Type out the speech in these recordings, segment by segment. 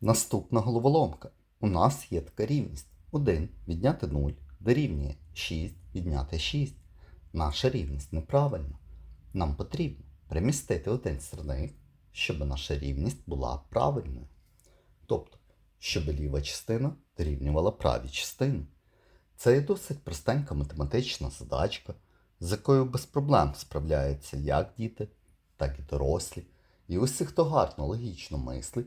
Наступна головоломка. У нас є така рівність. 1 відняти 0 дорівнює 6 відняти 6. Наша рівність неправильна. Нам потрібно перемістити один сірник, щоб наша рівність була правильною. Тобто, щоб ліва частина дорівнювала правій частині. Це є досить простенька математична задачка, з якою без проблем справляються як діти, так і дорослі. І усі, хто гарно логічно мислить,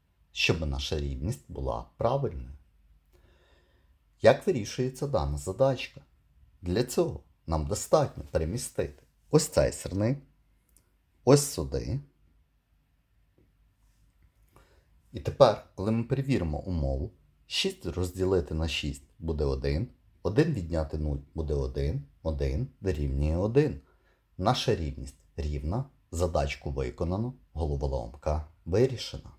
щоб наша рівність була правильною. Як вирішується дана задачка? Для цього нам достатньо перемістити ось цей сірник, ось сюди. І тепер, коли ми перевіримо умову, 6 розділити на 6 буде 1, 1 відняти 0 буде 1, 1 дорівнює 1. Наша рівність рівна, задачку виконано, головоломка вирішена.